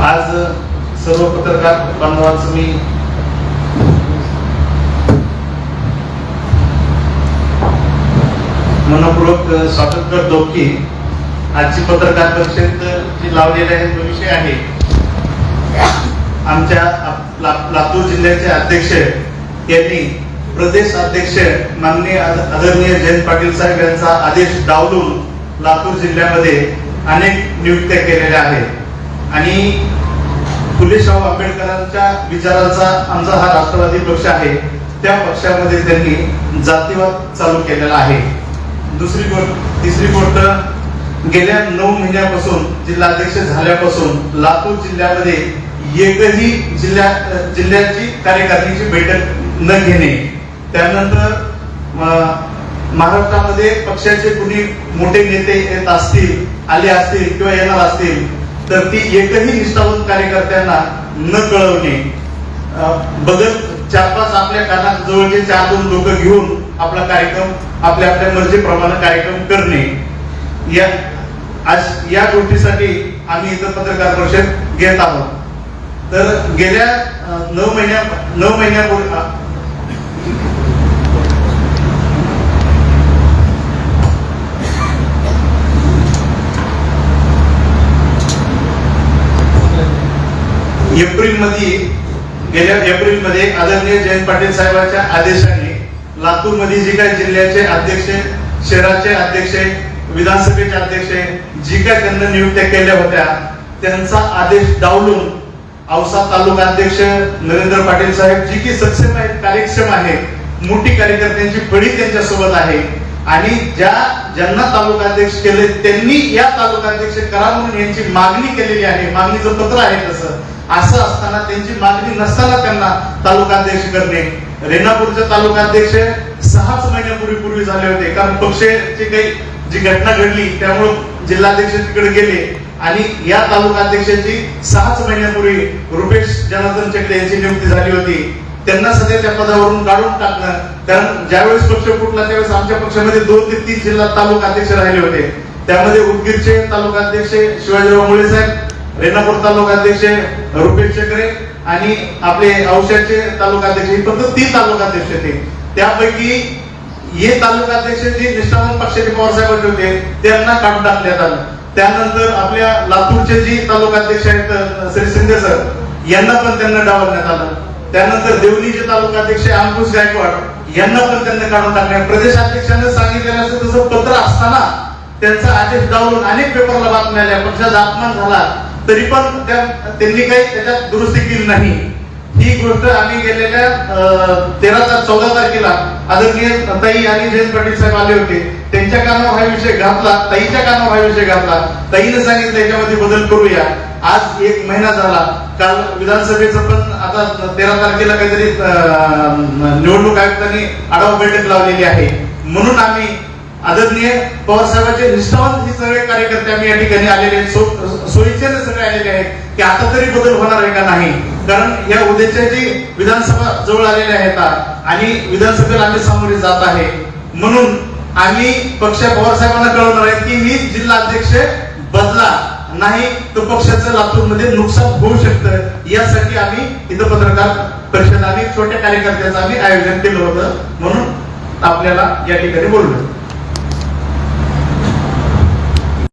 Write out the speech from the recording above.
आज सर्व पत्रकार बांधवांचं मी मनपूर्वक स्वागत करतो की आजची पत्रकार परिषद जी लावलेली आहे जो विषय आहे आमच्या लातूर जिल्ह्याचे अध्यक्ष यांनी प्रदेश अध्यक्ष माननीय आदरणीय जयंत पाटील साहेब यांचा आदेश डावलून लातूर जिल्ह्यामध्ये अनेक नियुक्त्या केलेल्या आहेत. आणि फुले शाहू आंबेडकरांच्या विचाराचा आमचा हा राष्ट्रवादी पक्ष आहे त्या पक्षामध्ये त्यांनी जातीवाद चालू केलेला आहे. दुसरी गोष्ट तिसरी गोष्ट गेल्या नऊ महिन्यापासून जिल्हाध्यक्ष झाल्यापासून लातूर जिल्ह्यामध्ये एकही जिल्ह्या जिल्ह्याची कार्यकारिणीची बैठक न घेणे त्यानंतर महाराष्ट्रामध्ये पक्षाचे कुणी मोठे नेते येत असतील आले असतील किंवा येणार असतील तर ती एकही निष्ठावंत कार्यकर्त्यांना न कळवणे बदल चार पाच आपल्या कानात जवळचे चार दोन लोक घेऊन आपला कार्यक्रम आपल्या आपल्या मर्जीप्रमाणे कार्यक्रम करणे या आज या गोष्टीसाठी आम्ही इथं पत्रकार परिषद घेत आहोत. तर गेल्या नऊ महिन्या नऊ महिन्यापूर्वी एप्रिलमध्ये गेल्या एप्रिलमध्ये आदरणीय जयंत पाटील साहेबांच्या आदेशाने लातूरमध्ये जी काही जिल्ह्याचे अध्यक्ष शहराचे अध्यक्ष विधानसभेचे अध्यक्ष जी काय त्यांना नियुक्त्या केल्या होत्या त्यांचा आदेश डावलून औसा तालुका अध्यक्ष नरेंद्र पाटील साहेब जी की सक्षम आहेत कार्यक्षम आहेत मोठी कार्यकर्त्यांची फळी त्यांच्यासोबत आहे. आणि ज्या ज्यांना तालुका अध्यक्ष केले त्यांनी या तालुका अध्यक्ष करा म्हणून यांची मागणी केलेली आहे. मागणीचं पत्र आहे तसं. असं असताना त्यांची मागणी नसताना त्यांना तालुका अध्यक्ष करणे. रेणापूरचे तालुका अध्यक्ष सहाच महिन्यापूर्वी पूर्वी झाले होते. कारण पक्षाची काही जी घटना घडली त्यामुळे जिल्हाध्यक्ष तिकडे गेले. आणि या तालुकाध्यक्षाची सहाच महिन्यापूर्वी रुपेश जनार्दन चक्रे यांची नियुक्ती झाली होती. त्यांना सध्या त्या पदावरून काढून टाकणं. कारण ज्यावेळेस पक्ष फुटला त्यावेळेस आमच्या पक्षामध्ये दोन ते तीन जिल्हा तालुका अध्यक्ष राहिले होते. त्यामध्ये उदगीरचे तालुका अध्यक्ष शिवाजीराव मुळे साहेब रेणापूर तालुका अध्यक्ष रुपेश चक्रे आणि आपले औषधचे तालुका अध्यक्ष हे फक्त तीन तालुका अध्यक्ष होते. त्यापैकी हे तालुका अध्यक्ष जे निष्ठावान पक्षाचे पवारसाहेबांचे होते त्यांना काढून टाकण्यात आलं. त्यानंतर आपल्या लातूरचे जे तालुका अध्यक्ष आहेत श्री शिंदे सर यांना पण त्यांना डावलण्यात आलं. त्यानंतर देवलीचे तालुकाध्यक्ष अंकुश गायकवाड यांना पण त्यांना काढून टाकण्यात प्रदेशाध्यक्षांनी सांगितलेलं असं तसं पत्र असताना त्यांचा आदेश डावलून अनेक पेपरला बातम्या आल्या. पक्षाचा अपमान झाला. तरी पण त्यांनी काही त्याच्यात दुरुस्ती केली नाही. ही गोष्ट आम्ही गेलेल्या तेरा तार चौदा तारखेला आदरणीय ताई आणि जयंत पाटील साहेब आले होते. त्यांच्या कानावर हा विषय घातला ताईच्या कानावर हा विषय घातला. ताईने सांगितलं याच्यामध्ये बदल करूया. आज एक महिना झाला. काल विधानसभेचं पण आता तेरा तारखेला काहीतरी अं, निवडणूक आयुक्तांनी आढावा बैठक लावलेली आहे. म्हणून आम्ही आदरणीय पवार साहेबांचे निष्ठावंत हे सगळे कार्यकर्ते आम्ही या ठिकाणी आलेले आहेत सो- सोयीचे सगळे आलेले आहेत की आता तरी बदल होणार आहे का नाही? कारण या उद्याच्या जी विधानसभा जवळ आलेल्या आहेत आणि विधानसभेला आम्ही सामोरे जात आहे. म्हणून आम्ही पक्ष पवार साहेबांना कळवणार आहे की मी जिल्हा अध्यक्ष बदला नाही तर पक्षाचं लातूरमध्ये नुकसान होऊ शकतं. यासाठी आम्ही इथं पत्रकार परिषद आम्ही छोट्या कार्यकर्त्याचं आम्ही आयोजन केलं होतं. म्हणून आपल्याला या ठिकाणी बोललो.